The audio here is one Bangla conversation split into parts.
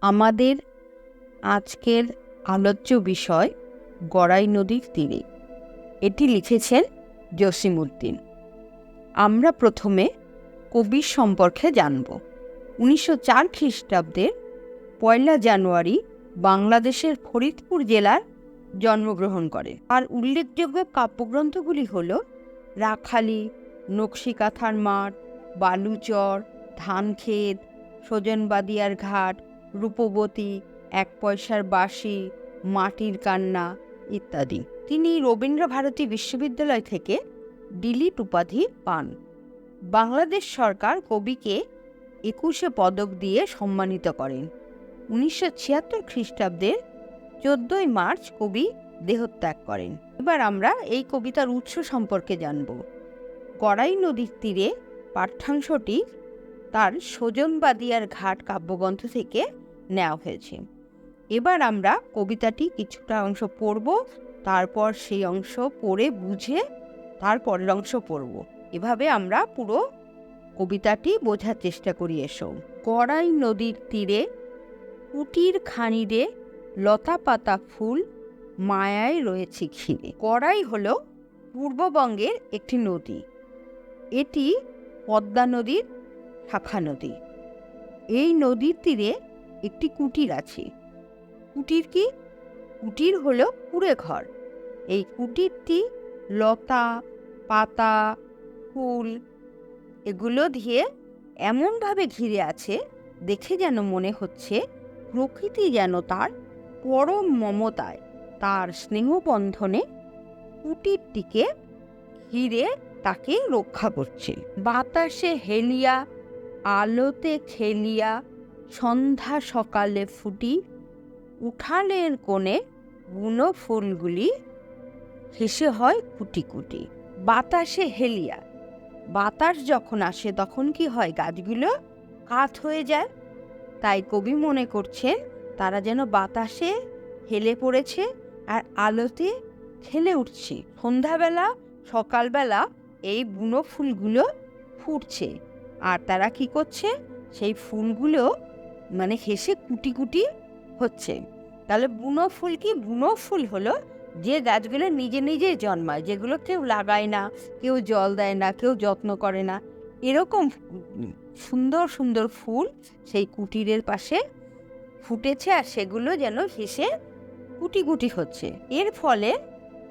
আমাদের আজকের আলোচ্য বিষয় গড়াই নদীর তীরে। এটি লিখেছেন জসিমউদ্দিন। আমরা প্রথমে কবির সম্পর্কে জানব। উনিশশো চার খ্রিস্টাব্দের পয়লা জানুয়ারি বাংলাদেশের ফরিদপুর জেলার জন্মগ্রহণ করে। আর উল্লেখযোগ্য কাব্যগ্রন্থগুলি হল রাখালি, নকশিকাথার মাঠ, বালুচর ধানক্ষেত সজনবাদিয়ার ঘাট রূপবতী, এক পয়সার বাসি মাটির কান্না ইত্যাদি। তিনি রবীন্দ্র ভারতী বিশ্ববিদ্যালয় থেকে ডিলিট উপাধি পান। বাংলাদেশ সরকার কবিকে একুশে পদক দিয়ে সম্মানিত করেন। উনিশশো ছিয়াত্তর খ্রিস্টাব্দের চোদ্দই মার্চ কবি দেহত্যাগ করেন। এবার আমরা এই কবিতার উৎস সম্পর্কে জানব। গড়াই নদীর তীরে পাঠ্যাংশটি তার সজনবাদিয়ার ঘাট কাব্যগ্রন্থ থেকে নেওয়া হয়েছে। এবার আমরা কবিতাটি কিছুটা অংশ পড়ব, তারপর সেই অংশ পড়ে বুঝে তারপরের অংশ পড়ব। এভাবে আমরা পুরো কবিতাটি বোঝার চেষ্টা করি, এসো। কড়াই নদীর তীরে, কুটির খানিরে, লতা পাতা ফুল, মায়ায় রয়েছে ঘিরে। কড়াই হল পূর্ববঙ্গের একটি নদী। এটি পদ্মা নদীর শাখা নদী। এই নদীর তীরে একটি কুটির আছে। কুটির কি? কুটির হলো কুড়ে ঘর। এই কুটিরটি লতা, পাতা, ফুল এগুলো দিয়ে এমনভাবে ঘিরে আছে, দেখে যেন মনে হচ্ছে প্রকৃতি যেন তার পরম মমতায়, তার স্নেহবন্ধনে কুটিরটিকে ঘিরে তাকে রক্ষা করছে। বাতাসে হেলিয়া আলোতে খেলিয়া সন্ধ্যা সকালে ফুটি উঠানের কোণে বুনো ফুলগুলি, হেসে হয় কুটি কুটি। বাতাসে হেলিয়া। বাতাস যখন আসে তখন কি হয় গাছগুলো কাত হয়ে যায়? তাই কবি মনে করছেন তারা যেন বাতাসে হেলে পড়েছে আর আলোতে খেলে উঠছে। সন্ধ্যাবেলা, সকালবেলা এই বুনো ফুলগুলো ফুটছে। আর তারা কি করছে? সেই ফুলগুলো মানে হেসে কুটি কুটি হচ্ছে। তাহলে বুনো ফুল কি? বুনো ফুল হলো যে গাছগুলো নিজে নিজে জন্মায়, যেগুলো কেউ লাগায় না, কেউ জল দেয় না, কেউ যত্ন করে না। এরকম সুন্দর সুন্দর ফুল সেই কুটিরের পাশে ফুটেছে আর সেগুলো যেন হেসে কুটি কুটি হচ্ছে। এর ফলে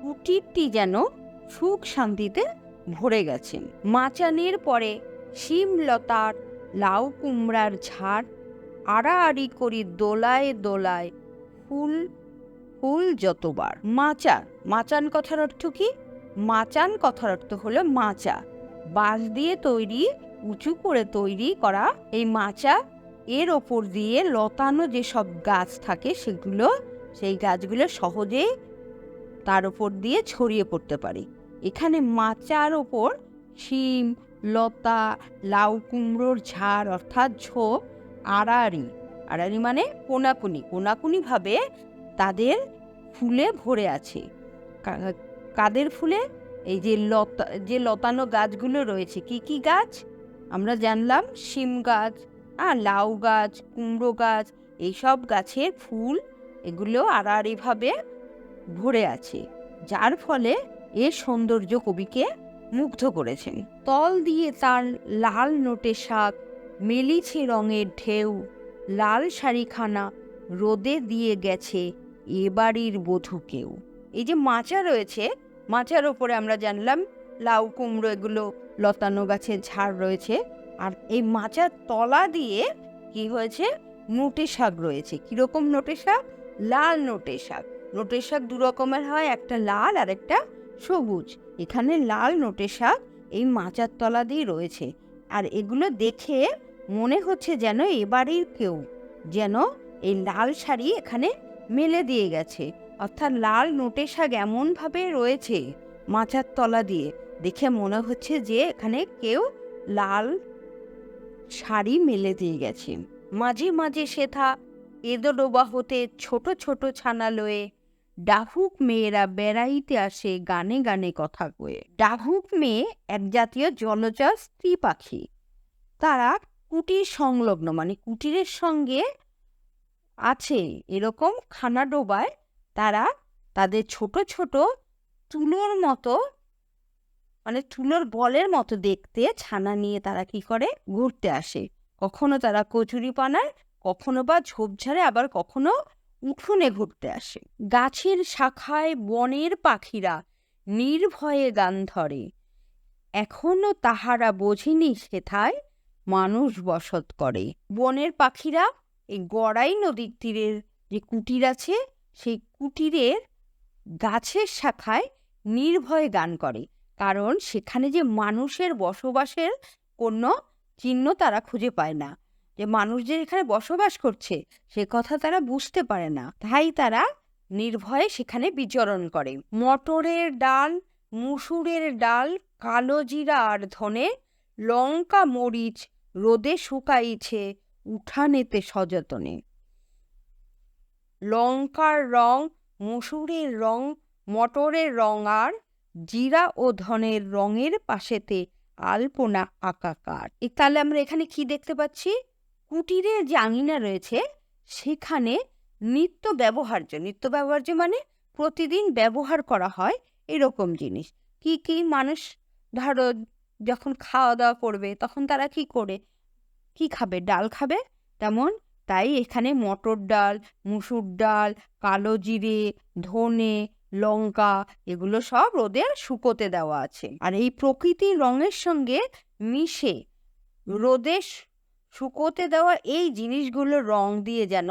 কুটিরটি যেন সুখ শান্তিতে ভরে গেছে। মাচানের পরে শিমলতার লাউ কুমড়ার ঝাড় আড়াআড়ি করি দোলায় দোলায় ফুল ফুল যতবার। মাচা, মাচান কথার অর্থ কি? মাচান কথার অর্থ হলো মাচা। বাঁশ দিয়ে তৈরি, উঁচু করে তৈরি করা এই মাচা, এর ওপর দিয়ে লতানো যেসব গাছ থাকে সেগুলো, সেই গাছগুলো সহজেই তার ওপর দিয়ে ছড়িয়ে পড়তে পারে। এখানে মাচার ওপর শিম লতা, লাউ কুমড়োর ঝাড় অর্থাৎ ঝোপ আড়াআড়ি। আড়াআড়ি মানে কোনাকুনি। কোনাকুনিভাবে তাদের ফুলে ভরে আছে। কাদের ফুলে? এই যে লতা, যে লতানো গাছগুলো রয়েছে, কি কি গাছ? আমরা জানলাম শিম গাছ আর লাউ গাছ, কুমড়ো গাছ, এইসব গাছের ফুল এগুলো আড়াআড়িভাবে ভরে আছে। যার ফলে এর সৌন্দর্য কবিকে মুগ্ধ করেছেন। তল দিয়ে তার লাল নোটে শাক মেলিছে রঙের ঢেউ, লাল শাড়িখানা রোদে দিয়ে গেছে এ বাড়ির বধূকেও এই যে মাচা রয়েছে, মাচার ওপরে আমরা জানলাম লাউ কুমড়ো এগুলো লতানো গাছের ঝাড় রয়েছে। আর এই মাচার তলা দিয়ে কি হয়েছে? নোটে শাক রয়েছে। কীরকম নোটে শাক? লাল নোটে শাক। নোটে শাক দু রকমের হয়, একটা লাল আর একটা সবুজ। এখানে লাল নোটে শাক এই মাচার তলা দিয়ে রয়েছে। আর এগুলো দেখে মনে হচ্ছে যেন এবারের কেউ, যেন এই লাল শাড়ি এখানে মেলে দিয়ে গেছে। অর্থাৎ লাল নোটে শাক এমনভাবে রয়েছে মাচার তলা দিয়ে, দেখে মনে হচ্ছে যে এখানে কেউ লাল শাড়ি মেলে দিয়ে গেছে। মাঝে মাঝে সেথা এদোডোবা হতে ছোট ছোট ছানা লয়ে ডাহুক মেয়েরা বেড়াইতে আসে গানে গানে কথা কয়ে। ডাহুক মেয়ে এক জাতীয় জলচর স্ত্রী পাখি। তারা কুটির সংলগ্ন মানে কুটিরের সঙ্গে আছে এরকম খানা ডোবায়। তারা তাদের ছোট ছোট তুলোর মতো মানে তুলোর বলের মতো দেখতে ছানা নিয়ে তারা কি করে? ঘুরতে আসে। কখনো তারা কচুরি পানায় কখনো বা ঝোপঝাড়ে, আবার কখনো উঠোনে ঘুরতে আসে। গাছের শাখায় বনের পাখিরা নির্ভয়ে গান ধরে। এখনও তাহারা বোঝেনি সেথায় মানুষ বসত করে। বনের পাখিরা এই গড়াই নদীর তীরের যে কুটির আছে, সেই কুটিরের গাছের শাখায় নির্ভয়ে গান করে। কারণ সেখানে যে মানুষের বসবাসের কোনো চিহ্ন তারা খুঁজে পায় না। যে মানুষ যে এখানে বসবাস করছে, সে কথা তারা বুঝতে পারে না। তাই তারা নির্ভয়ে সেখানে বিচরণ করে। মটরের ডাল, মুসুরের ডাল, কালো জিরা আর ধনে, লঙ্কা মরিচ রোদে শুকাইছে উঠানেতে সযতনে। লঙ্কার রং, মসুরের রং, মটরের রং আর জিরা ও ধনের রঙের পাশেতে আলপনা আকাকার। তাহলে আমরা এখানে কি দেখতে পাচ্ছি? কুটিরের যে আঙিনা রয়েছে, সেখানে নিত্য ব্যবহার্য নিত্য ব্যবহার্য মানে প্রতিদিন ব্যবহার করা হয় এরকম জিনিস। কি কি মানুষ ধরো যখন খাওয়া দাওয়া করবে, তখন তারা কি করে? কি খাবে? ডাল খাবে? তেমন তাই এখানে মটর ডাল, মুসুর ডাল, কালো জিরে, ধনে, লঙ্কা এগুলো সব রোদে শুকোতে দেওয়া আছে। আর এই প্রকৃতির রঙের সঙ্গে মিশে রোদে শুকোতে দেওয়া এই জিনিসগুলো রং দিয়ে যেন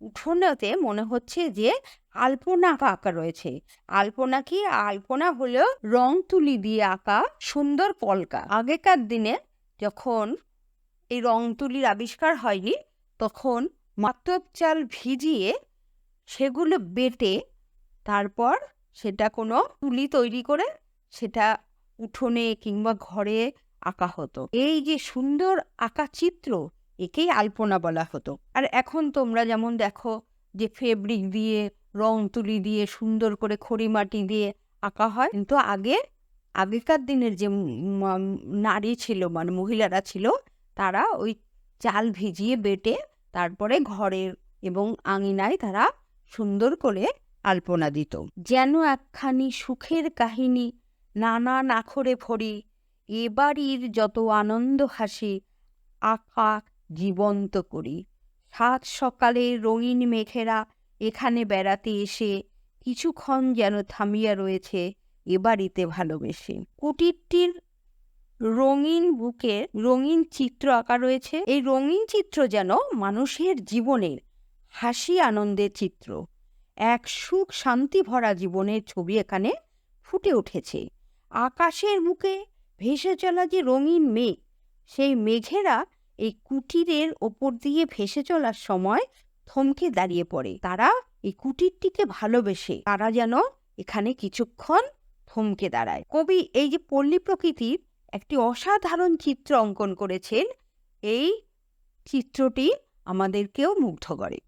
উঠোনেতে মনে হচ্ছে যে আলপনা আঁকা রয়েছে। আলপনা কি? আলপনা হলো রং তুলি দিয়ে আঁকা সুন্দর পলকা। আগেকার দিনে যখন এই রং তুলির আবিষ্কার হয়নি, তখন মাতব চাল ভিজিয়ে সেগুলো বেটে তারপর সেটা কোনো তুলি তৈরি করে সেটা উঠোনে কিংবা ঘরে আঁকা হতো। এই যে সুন্দর আঁকা চিত্র, একেই আলপনা বলা হতো। আর এখন তোমরা যেমন দেখো যে ফেব্রিক দিয়ে, রং তুলি দিয়ে, সুন্দর করে খড়ি মাটি দিয়ে আঁকা হয়। কিন্তু আগে, আগেকার দিনের যে নারী ছিল মানে মহিলারা ছিল, তারা ওই চাল ভিজিয়ে বেটে তারপরে ঘরের এবং আঙিনায় তারা সুন্দর করে আলপনা দিত। যেন একখানি সুখের কাহিনী নানান আখরে ভরি এ বাড়ির যত আনন্দ হাসি, আঁকা জীবন্ত করি। সাত সকালে রঙিন মেঘেরা এখানে বেড়াতে এসে কিছুক্ষণ যেন থামিয়া রয়েছে এ বাড়িতে ভালোবেসে। কুটিরটির রঙিন বুকে রঙিন চিত্র আঁকা রয়েছে। এই রঙিন চিত্র যেন মানুষের জীবনের হাসি আনন্দের চিত্র। এক সুখ শান্তি ভরা জীবনের ছবি এখানে ফুটে উঠেছে। আকাশের বুকে ভেসে চলা যে রঙিন মেঘ, সেই মেঘেরা এই কুটিরের ওপর দিয়ে ভেসে চলার সময় থমকে দাঁড়িয়ে পড়ে। তারা এই কুটিরটিকে ভালোবেসে, তারা যেন এখানে কিছুক্ষণ থমকে দাঁড়ায়। কবি এই যে পল্লী প্রকৃতির একটি অসাধারণ চিত্র অঙ্কন করেছেন, এই চিত্রটি আমাদেরকেও মুগ্ধ করে।